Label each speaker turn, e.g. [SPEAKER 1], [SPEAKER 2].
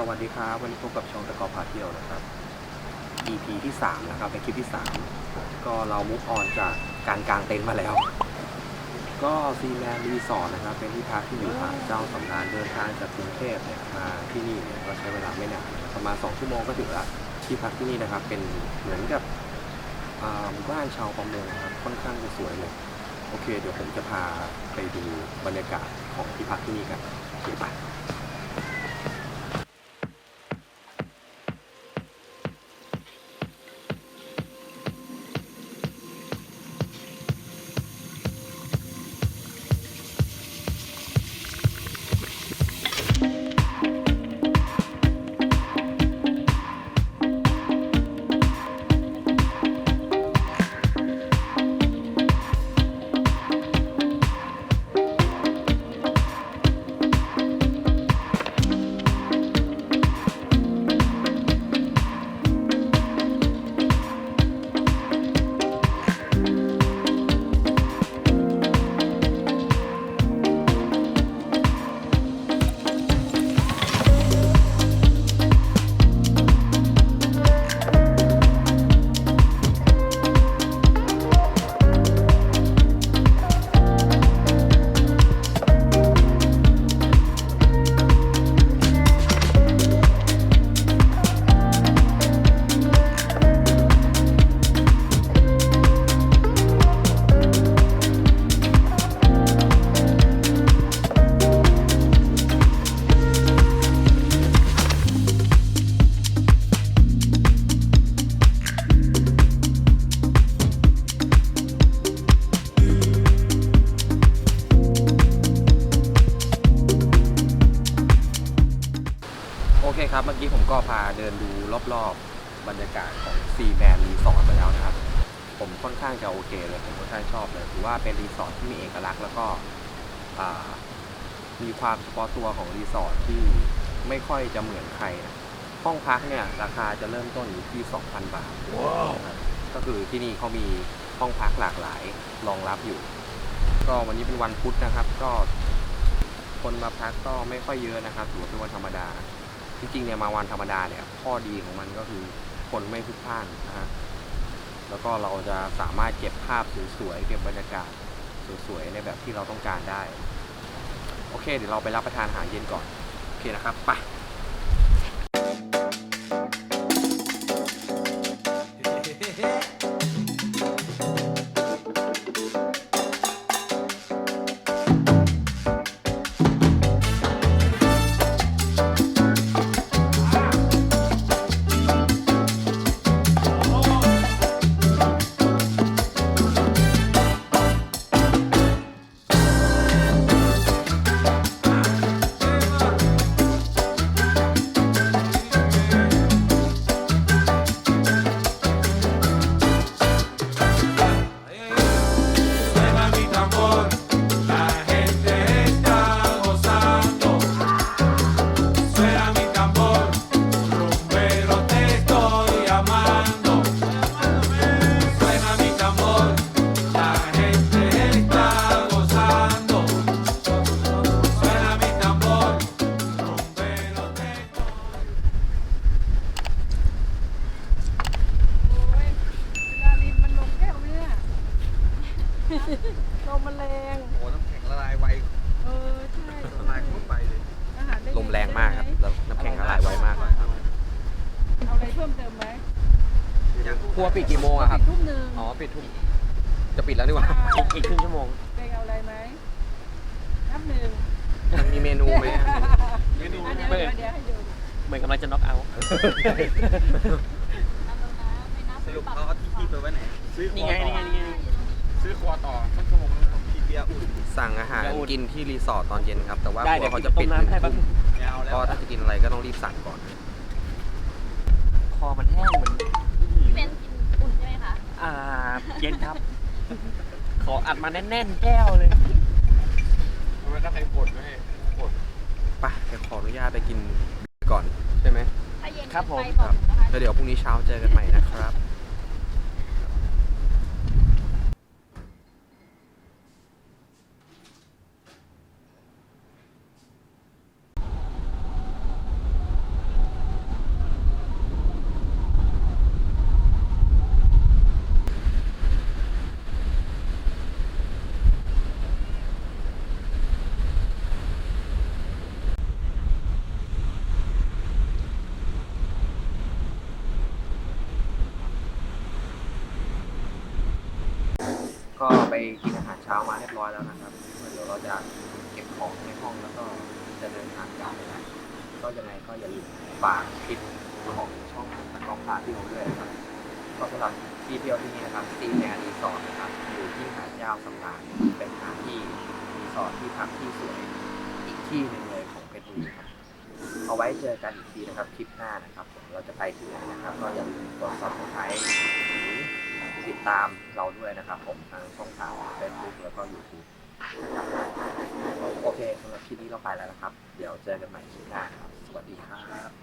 [SPEAKER 1] สวัสดีครับวันนี้พบกับช่องตะกอพาเที่ยวนะครับ EP ที่ 3 นะครับเป็นคลิปที่ 3 ก็เรามุกออนจากการกางเต็นท์มาแล้ว ก็ซีแลนด์รีสอร์ทนะครับ เป็นที่พักที่อยู่ห่างเจ้าสำราญเดินทางจากกรุงเทพเนี่ยมาที่นี่เนี่ยก็ใช้เวลาไม่นานประมาณ 2 ชั่วโมงก็ถึงละที่พักที่นี่นะครับ เป็นเหมือนกับหมู่บ้านชาวประมงนะครับค่อนข้างจะสวยเลยโอเค เดี๋ยวผมจะพาไปดูบรรยากาศของที่พักที่นี่กันโอเคไป เคครับ เมื่อกี้ผมก็พาเดินดูรอบๆ บรรยากาศของซีแมนรีสอร์ทไปแล้วนะครับ ผมค่อนข้างจะโอเคเลย ผมค่อนข้างชอบเลย ถือว่าเป็นรีสอร์ทที่มีเอกลักษณ์แล้วก็อ่ามีความเฉพาะตัวของรีสอร์ทที่ไม่ค่อยจะเหมือนใครนะห้องพักเนี่ย ราคาจะเริ่มต้นอยู่ที่ 2,000 บาทนะครับก็คือที่นี่เขามีห้องพักหลากหลายรองรับอยู่ ก็วันนี้เป็นวันพุธนะครับ ก็คนมาพักก็ไม่ค่อยเยอะนะครับถือว่าเป็นวันธรรมดา จริงๆเนี่ยมาวันธรรมดาเนี่ยข้อดีของมันก็คือคนไม่พลุกพล่านนะฮะแล้วก็เราจะสามารถเก็บภาพสวยๆเก็บบรรยากาศสวยๆในแบบที่เราต้องการได้ โอเค เดี๋ยวเราไปรับประทานอาหารเย็นก่อน โอเคนะครับไป ครัวปิดกี่โมงอะครับ
[SPEAKER 2] ทุ่มหนึ่ง
[SPEAKER 1] อ๋อ ปิดทุ่มจะปิดแล้วนี่หว่า
[SPEAKER 2] อีก
[SPEAKER 1] อีกครึ่งชั่วโมง
[SPEAKER 2] เป็นเอาอะไรไหมนับหนึ่ง
[SPEAKER 1] มันมีเมนูไหมอะ
[SPEAKER 2] เมนูเดี๋ยวเดี๋ยวให้ดู
[SPEAKER 3] เหมือนกำลังจะน็อกเอาท์
[SPEAKER 4] สรุปเขาเอาที่คีบไปไว้ไหน ซื้อค
[SPEAKER 3] นี่
[SPEAKER 4] อ
[SPEAKER 3] ไง
[SPEAKER 4] ต่อ
[SPEAKER 3] นี่ไงนี่ไง
[SPEAKER 4] ซื้อคอต่อสักชั่วโมงนึงกินเบียร์อุ่น
[SPEAKER 1] สั่งอาหาร
[SPEAKER 3] อย่าอุด
[SPEAKER 1] กินที่รีสอร์ทตอนเย็นครับ แต่ว่า
[SPEAKER 3] ได้
[SPEAKER 1] ครั
[SPEAKER 3] เดี๋
[SPEAKER 1] ว
[SPEAKER 3] ยว
[SPEAKER 1] เขาจะปิดห
[SPEAKER 3] ต้ม
[SPEAKER 1] นึ่ง
[SPEAKER 3] น้ำให้แป๊บ
[SPEAKER 1] ทุ่ม
[SPEAKER 4] ไม่เอาแล้ว
[SPEAKER 1] ก็ถ้าจะกินอะไรก็ต้องรีบสั่งก่อน
[SPEAKER 3] คอมันแห้งเหมือน
[SPEAKER 5] พี่เบนกิน อุ่นใช่ไหมคะ
[SPEAKER 3] อ่าเย็นครับ ขออัดมาแน่นๆแก้วเลย
[SPEAKER 4] ทำไมถ้าใครปวดไม่ให้ปวด
[SPEAKER 1] ไปเดี๋ยวขออนุญาตไปกินก่อน ใช่ไหม
[SPEAKER 5] ถ้าเย็น
[SPEAKER 3] ครับผม
[SPEAKER 5] ไปบอกหนูนะคะ
[SPEAKER 1] แล้วเดี๋ยวพรุ่งนี้เช้าเจอกันใหม่นะครับ กินอาหารเช้ามาเรียบร้อยแล้วนะครับเดี๋ยวเราจะเก็บของในห้องแล้วก็จะเดินทางกลับนะก็ยังไงก็อย่าลืมฝากคลิปของช่องตะกองพาที่เราด้วยนะครับก็สำหรับที่เที่ยวที่นี่นะครับซีแมนรีสอร์ทนะครับอยู่ที่หาดเจ้าสำราญเป็นหาดที่รีสอร์ทที่พักที่สวยอีกที่หนึ่งเลยของเพชรบุรีครับเอาไว้เจอกันอีกทีนะครับคลิปหน้านะครับเราจะไปที่ไหนนะครับ ก็อย่าลืมกด subscribe หรือติดตามเราด้วยนะครับ ผมทางช่องทาง Facebook แล้วก็ YouTube โอเคสำหรับคลิปนี้เราไปแล้วนะครับ เดี๋ยวเจอกันใหม่คลิปหน้าครับ สวัสดีครับ